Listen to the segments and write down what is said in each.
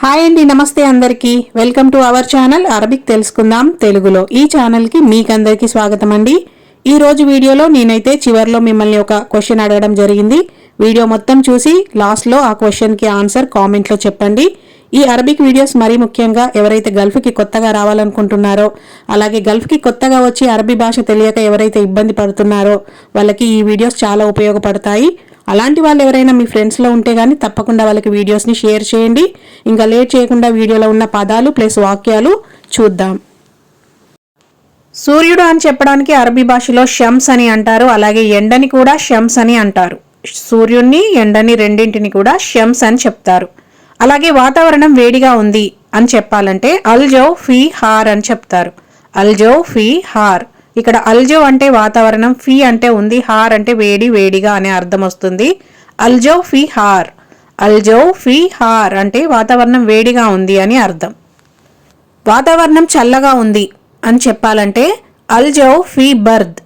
Hi అండి నమస్తే అందరికీ. Welcome to our channel Arabic తెలుసుకుందాం తెలుగులో ఈ ఛానల్కి మీకందరికీ స్వాగతం అండి. ఈరోజు వీడియోలో నేనైతే చివరిలో మిమ్మల్ని ఒక క్వశ్చన్ అడగడం జరిగింది. వీడియో మొత్తం చూసి లాస్ట్లో ఆ క్వశ్చన్కి ఆన్సర్ కామెంట్లో చెప్పండి. ఈ అరబిక్ వీడియోస్ మరీ ముఖ్యంగా ఎవరైతే గల్ఫ్కి కొత్తగా రావాలనుకుంటున్నారో అలాగే గల్ఫ్కి కొత్తగా వచ్చి అరబీ భాష తెలియక ఎవరైతే ఇబ్బంది పడుతున్నారో వాళ్ళకి ఈ వీడియోస్ చాలా ఉపయోగపడతాయి. అలాంటి వాళ్ళు ఎవరైనా మీ ఫ్రెండ్స్లో ఉంటే కానీ తప్పకుండా వాళ్ళకి వీడియోస్ని షేర్ చేయండి. ఇంకా లేట్ చేయకుండా వీడియోలో ఉన్న పదాలు ప్లస్ వాక్యాలు చూద్దాం. సూర్యుడు అని చెప్పడానికి అరబీ భాషలో షమ్స్ అని అంటారు. అలాగే ఎండని కూడా షమ్స్ అని అంటారు. సూర్యుడిని ఎండని రెండింటిని కూడా షమ్స్ అని చెప్తారు. అలాగే వాతావరణం వేడిగా ఉంది అని చెప్పాలంటే అల్జో ఫీ హార్ అని చెప్తారు. అల్జో ఫీ హార్. ఇక్కడ అల్జో అంటే వాతావరణం ఫీ అంటే ఉంది హార్ అంటే వేడి వేడిగా అనే అర్థం వస్తుంది. అల్జో ఫీ హార్. అల్జో ఫీ హార్ అంటే వాతావరణం వేడిగా ఉంది అని అర్థం. వాతావరణం చల్లగా ఉంది అని చెప్పాలంటే అల్జో ఫీ బర్ద్.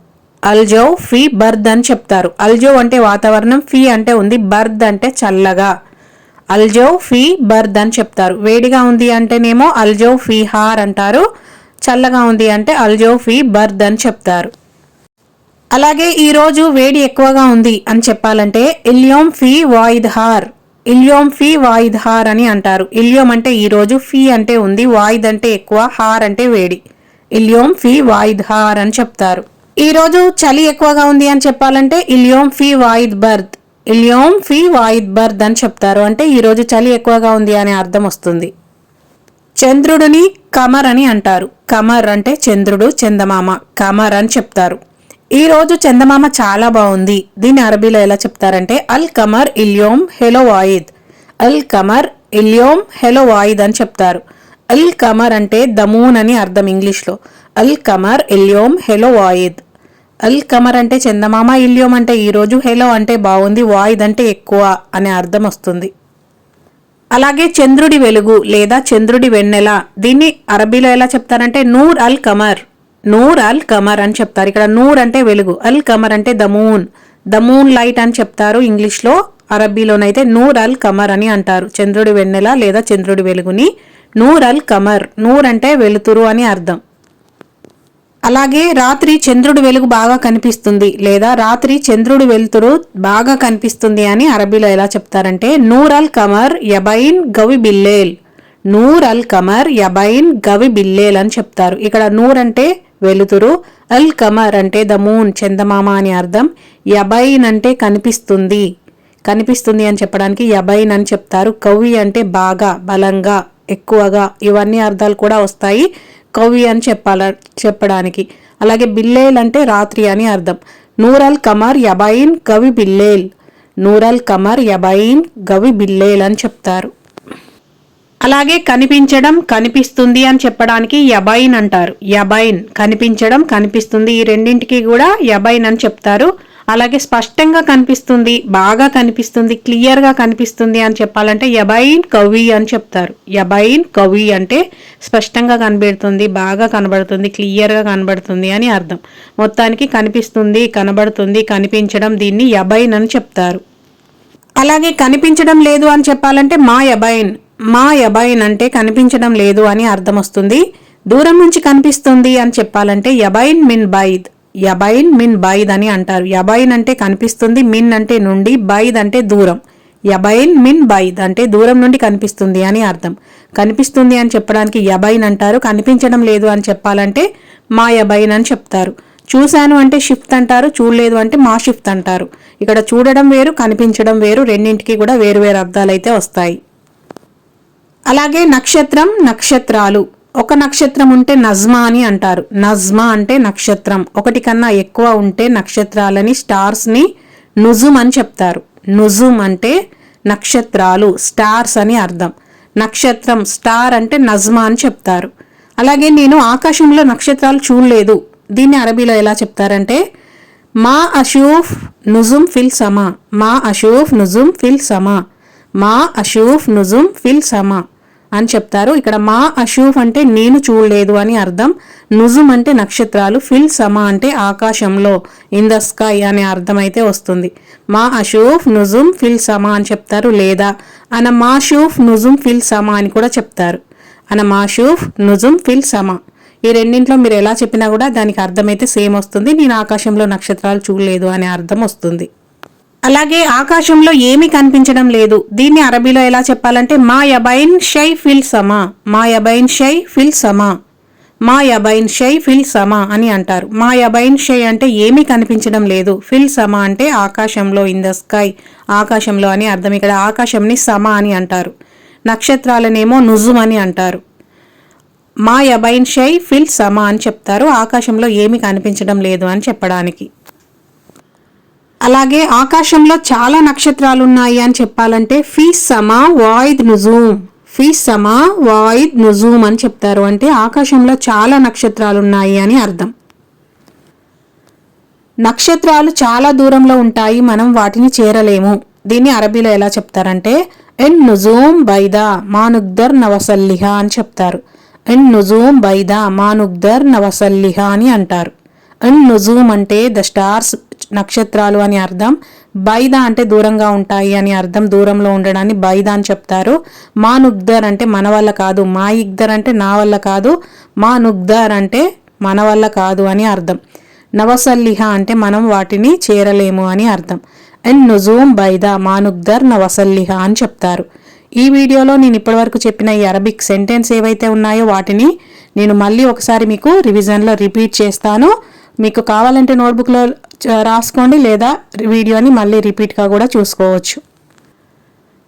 అల్జో ఫీ బర్ద్ అని చెప్తారు. అల్జో అంటే వాతావరణం ఫీ అంటే ఉంది బర్ద్ అంటే చల్లగా. అల్జో ఫీ బర్ద్ అని చెప్తారు. వేడిగా ఉంది అంటేనేమో అల్జో ఫీ హార్ అంటారు. చల్లగా ఉంది అంటే అల్జోఫీ బర్ద్ అని చెప్తారు. అలాగే ఈరోజు వేడి ఎక్కువగా ఉంది అని చెప్పాలంటే ఇల్యోమ్ ఫీ వాయిద్ హార్ ఇల్యోమ్ ఫీ వాయిద్ హార్ అని అంటారు. ఇల్యోమ్ అంటే ఈరోజు ఫీ అంటే ఉంది వాయిద్ అంటే ఎక్కువ హార్ అంటే వేడి. ఇల్యోమ్ ఫీ వాయిద్ హార్ అని చెప్తారు. ఈరోజు చలి ఎక్కువగా ఉంది అని చెప్పాలంటే ఇల్యోమ్ ఫీ వాయిద్ బర్ద్ ఇల్యోమ్ ఫీ వాయిద్ బర్ద్ అని చెప్తారు. అంటే ఈరోజు చలి ఎక్కువగా ఉంది అనే అర్థం వస్తుంది. చంద్రుడిని కమర్ అని అంటారు. కమర్ అంటే చంద్రుడు చందమామ. కమర్ అని చెప్తారు. ఈ రోజు చందమామ చాలా బాగుంది. దీన్ని అరబీలో ఎలా చెప్తారంటే అల్ కమర్ ఇల్యోమ్ హెలో వాయిద్. అల్ కమర్ ఇల్యోమ్ హెలో వాయిద్ అని చెప్తారు. అల్ కమర్ అంటే దమూన్ అని అర్థం ఇంగ్లీష్లో. అల్ కమర్ ఇల్యోమ్ హెలో వాయిద్. అల్ కమర్ అంటే చందమామ ఇల్యోమ్ అంటే ఈరోజు హెలో అంటే బాగుంది వాయిద్ అంటే ఎక్కువ అనే అర్థం వస్తుంది. అలాగే చంద్రుడి వెలుగు లేదా చంద్రుడి వెన్నెల. దీన్ని అరబీలో ఎలా చెప్తారంటే నూర్ అల్ కమర్. నూర్ అల్ కమర్ అని చెప్తారు. ఇక్కడ నూర్ అంటే వెలుగు. అల్ కమర్ అంటే the moon. The moon light అని చెప్తారు ఇంగ్లీష్లో. అరబీలోనైతే నూర్ అల్ కమర్ అని అంటారు. చంద్రుడి వెన్నెల లేదా చంద్రుడి వెలుగుని. నూర్ అల్ కమర్. నూర్ అంటే వెలుతురు అని అర్థం. అలాగే రాత్రి చంద్రుడి వెలుగు బాగా కనిపిస్తుంది లేదా రాత్రి చంద్రుడి వెలుతురు బాగా కనిపిస్తుంది అని అరబీలో ఎలా చెప్తారంటే నూర్ అల్ కమర్ యబైన్ గవి బిల్లేల్. నూర్ అల్ కమర్ యబైన్ గవి బిల్లేల్ అని చెప్తారు. ఇక్కడ నూర్ అంటే వెలుతురు అల్ కమర్ అంటే ద మూన్ చందమామ అని అర్థం. యబైన్ అంటే కనిపిస్తుంది. కనిపిస్తుంది అని చెప్పడానికి యబైన్ అని చెప్తారు. కవి అంటే బాగా బలంగా ఎక్కువగా ఇవన్నీ అర్థాలు కూడా వస్తాయి. కవి అని చెప్పాల చెప్పడానికి. అలాగే బిల్లేల్ అంటే రాత్రి అని అర్థం. నూరల్ కమర్ యబైన్ కవి బిల్లేల్. నూరల్ కమర్ యబైన్ గవి బిల్లేల్ అని చెప్తారు. అలాగే కనిపించడం కనిపిస్తుంది అని చెప్పడానికి యబైన్ అంటారు. యబైన్ కనిపించడం కనిపిస్తుంది. ఈ రెండింటికి కూడా యబైన్ అని చెప్తారు. అలాగే స్పష్టంగా కనిపిస్తుంది బాగా కనిపిస్తుంది క్లియర్గా కనిపిస్తుంది అని చెప్పాలంటే యబైన్ కవి అని చెప్తారు. యబైన్ కవి అంటే స్పష్టంగా కనబడుతుంది బాగా కనబడుతుంది క్లియర్గా కనబడుతుంది అని అర్థం. మొత్తానికి కనిపిస్తుంది కనబడుతుంది కనిపించడం దీన్ని యబైన్ అని చెప్తారు. అలాగే కనిపించడం లేదు అని చెప్పాలంటే మా యబైన్ మా యబైన్ అంటే కనిపించడం లేదు అని అర్థం వస్తుంది. దూరం నుంచి కనిపిస్తుంది అని చెప్పాలంటే యబైన్ మిన్ బైద్. యబైన్ మిన్ బైద్ అని అంటారు. యబైన్ అంటే కనిపిస్తుంది మిన్ అంటే నుండి బైద్ అంటే దూరం. యబైన్ మిన్ బైద్ అంటే దూరం నుండి కనిపిస్తుంది అని అర్థం. కనిపిస్తుంది అని చెప్పడానికి యబైన్ అంటారు. కనిపించడం లేదు అని చెప్పాలంటే మా యబైన్ అని చెప్తారు. చూశాను అంటే షిఫ్ట్ అంటారు. చూడలేదు అంటే మా షిఫ్ట్ అంటారు. ఇక్కడ చూడడం వేరు కనిపించడం వేరు. రెండింటికి కూడా వేరు వేరు అర్థాలు అయితే వస్తాయి. అలాగే నక్షత్రం నక్షత్రాలు. ఒక నక్షత్రం ఉంటే నజ్మా అని అంటారు. నజ్మా అంటే నక్షత్రం. ఒకటి కన్నా ఎక్కువ ఉంటే నక్షత్రాలని స్టార్స్ని నుజుమ్ అని చెప్తారు. నుజుమ్ అంటే నక్షత్రాలు స్టార్స్ అని అర్థం. నక్షత్రం స్టార్ అంటే నజ్మా అని చెప్తారు. అలాగే నేను ఆకాశంలో నక్షత్రాలు చూడలేదు. దీన్ని అరబీలో ఎలా చెప్తారంటే మా అషూఫ్ నుజుమ్ ఫిల్ సమా. మా అషూఫ్ నుజుమ్ ఫిల్ సమా. మా అషూఫ్ నుజుమ్ ఫిల్ సమా. అని చెప్తారు. ఇక్కడ మా అషూఫ్ అంటే నేను చూడలేదు అని అర్థం. నుజుమ్ అంటే నక్షత్రాలు. ఫిల్ సమా అంటే ఆకాశంలో. ఇన్ ద స్కై అనే అర్థం అయితే వస్తుంది. మా అషూఫ్ నుజుమ్ ఫిల్ సమా అని చెప్తారు లేదా? అన మాషూఫ్ నుజుమ్ ఫిల్ సమా అని కూడా చెప్తారు. అన మాషూఫ్ నుజుమ్ ఫిల్ సమా. ఈ రెండింట్లో మీరు ఎలా చెప్పినా కూడా దానికి అర్థమైతే సేమ్ వస్తుంది. నేను ఆకాశంలో నక్షత్రాలు చూడలేదు అనే అర్థం వస్తుంది. అలాగే ఆకాశంలో ఏమీ కనిపించడం లేదు. దీన్ని అరబీలో ఎలా చెప్పాలంటే మా యబైన్ షై ఫిల్ సమా. మా యబైన్ షై ఫిల్ సమా. మా యబైన్ షై ఫిల్ సమా అని అంటారు. మా యబైన్ షై అంటే ఏమీ కనిపించడం లేదు. ఫిల్ సమా అంటే ఆకాశంలో ఇన్ ద స్కై. ఆకాశంలో అని అర్థం ఇక్కడ ఆకాశంని సమా అని అంటారు. నక్షత్రాలనేమో నుజుమ్ అని అంటారు. మా యబైన్ షై ఫిల్ సమా అని చెప్తారు. ఆకాశంలో ఏమీ కనిపించడం లేదు అని చెప్పడానికి. అలాగే ఆకాశంలో చాలా నక్షత్రాలు ఉన్నాయి అని చెప్పాలంటే ఫీ సమా వాయిద్ నుజూమ్. ఫీ సమా వాయిద్ నుజూమ్ అని చెప్తారు. అంటే ఆకాశంలో చాలా నక్షత్రాలు ఉన్నాయి అని అర్థం. నక్షత్రాలు చాలా దూరంలో ఉంటాయి. మనం వాటిని చేరలేము. దీన్ని అరబీలో ఎలా చెప్తారంటే ఎన్ నుజూమ్ బైదా మానుగ్దర్ నవసల్లిహ అని చెప్తారు. ఎన్ నుజూమ్ బైదా మానుగ్దర్ నవసల్లిహ అని అంటారు. ఎన్ నుజూమ్ అంటే ద స్టార్స్ నక్షత్రాలు అని అర్థం. బైదా అంటే దూరంగా ఉంటాయి అని అర్థం. దూరంలో ఉండడాన్ని బైదా అని చెప్తారు. మా నుగ్దర్ అంటే మన వల్ల కాదు. మా ఇగ్దర్ అంటే నా వల్ల కాదు. మా నుగ్దర్ అంటే మన వల్ల కాదు అని అర్థం. నవసల్లిహ అంటే మనం వాటిని చేరలేము అని అర్థం. అండ్ నుజూమ్ బైదా మానుగ్దర్ నవసల్లిహ అని చెప్తారు. ఈ వీడియోలో నేను ఇప్పటివరకు చెప్పిన ఈ అరబిక్ సెంటెన్స్ ఏవైతే ఉన్నాయో వాటిని నేను మళ్ళీ ఒకసారి మీకు రివిజన్లో రిపీట్ చేస్తాను. మీకు కావాలంటే నోట్బుక్లో రాసుకోండి లేదా వీడియోని మళ్ళీ రిపీట్గా కూడా చూసుకోవచ్చు.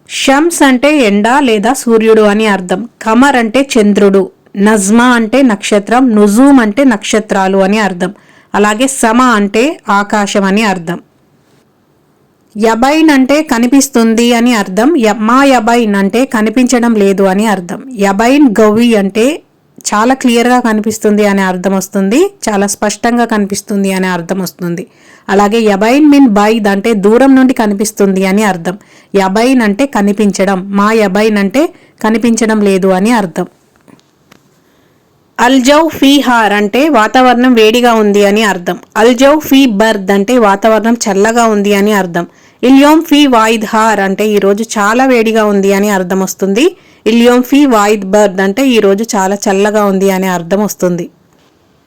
షమ్స్ అంటే ఎండ లేదా సూర్యుడు అని అర్థం. కమర్ అంటే చంద్రుడు. నజ్మా అంటే నక్షత్రం. నుజూమ్ అంటే నక్షత్రాలు అని అర్థం. అలాగే సమ అంటే ఆకాశం అని అర్థం. యబైన్ అంటే కనిపిస్తుంది అని అర్థం. మా యబైన్ అంటే కనిపించడం లేదు అని అర్థం. యబైన్ గవి అంటే చాలా క్లియర్గా కనిపిస్తుంది అనే అర్థం వస్తుంది చాలా స్పష్టంగా కనిపిస్తుంది అనే అర్థం వస్తుంది. అలాగే యబైన్ మిన్ బైద్ అంటే దూరం నుండి కనిపిస్తుంది అని అర్థం. యబైన్ అంటే కనిపించడం మా యబైన్ అంటే కనిపించడం లేదు అని అర్థం. అల్జౌ ఫీ హార్ అంటే వాతావరణం వేడిగా ఉంది అని అర్థం. అల్జౌ ఫీ బర్ద్ అంటే వాతావరణం చల్లగా ఉంది అని అర్థం. ఇల్యోమ్ ఫీ వాయిద్ హార్ అంటే ఈరోజు చాలా వేడిగా ఉంది అని అర్థం వస్తుంది. ఇలియోంఫీ వాయిద్ బర్ద్ అంటే ఈరోజు చాలా చల్లగా ఉంది అనే అర్థం వస్తుంది.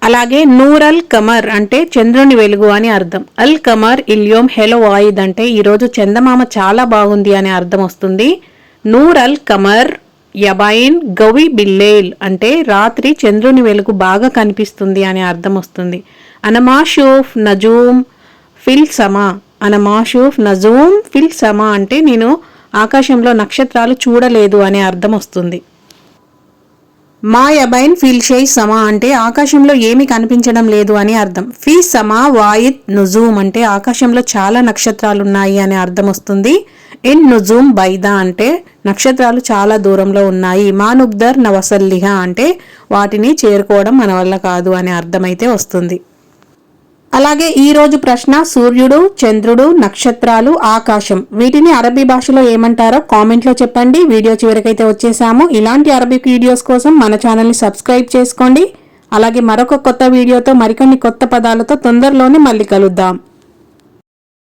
అలాగే నూర్ అల్ కమర్ అంటే చంద్రుని వెలుగు అని అర్థం. అల్ కమర్ ఇలియోమ్ హెలో వాయిద్ అంటే ఈరోజు చందమామ చాలా బాగుంది అనే అర్థం వస్తుంది. నూర్ అల్ కమర్ యబైన్ గవి బిల్లేల్ అంటే రాత్రి చంద్రుని వెలుగు బాగా కనిపిస్తుంది అనే అర్థం వస్తుంది. అనమాషూఫ్ నజూమ్ ఫిల్ సమా. అనమాషూఫ్ నజూమ్ ఫిల్ సమా అంటే నేను ఆకాశంలో నక్షత్రాలు చూడలేదు అనే అర్థం వస్తుంది. మా ఫిల్షై సమా అంటే ఆకాశంలో ఏమి కనిపించడం లేదు అని అర్థం. ఫీ సమా వాయిద్ నుజూమ్ అంటే ఆకాశంలో చాలా నక్షత్రాలు ఉన్నాయి అనే అర్థం వస్తుంది. ఇన్ నుజూమ్ బైదా అంటే నక్షత్రాలు చాలా దూరంలో ఉన్నాయి. మానుబ్దర్ నవసల్లిహ అంటే వాటిని చేరుకోవడం మన వల్ల కాదు అనే అర్థమైతే వస్తుంది. అలాగే ఈ రోజు ప్రశ్న సూర్యుడు చంద్రుడు నక్షత్రాలు ఆకాశం. వీటిని అరబీ భాషలో ఏమంటారో కామెంట్లో చెప్పండి. వీడియో చివరికైతే వచ్చేసాము. ఇలాంటి అరబిక్ వీడియోస్ కోసం మన ఛానల్ని సబ్స్క్రైబ్ చేసుకోండి. అలాగే మరొక కొత్త వీడియోతో మరికొన్ని కొత్త పదాలతో తొందరలోనే మళ్ళీ కలుద్దాం.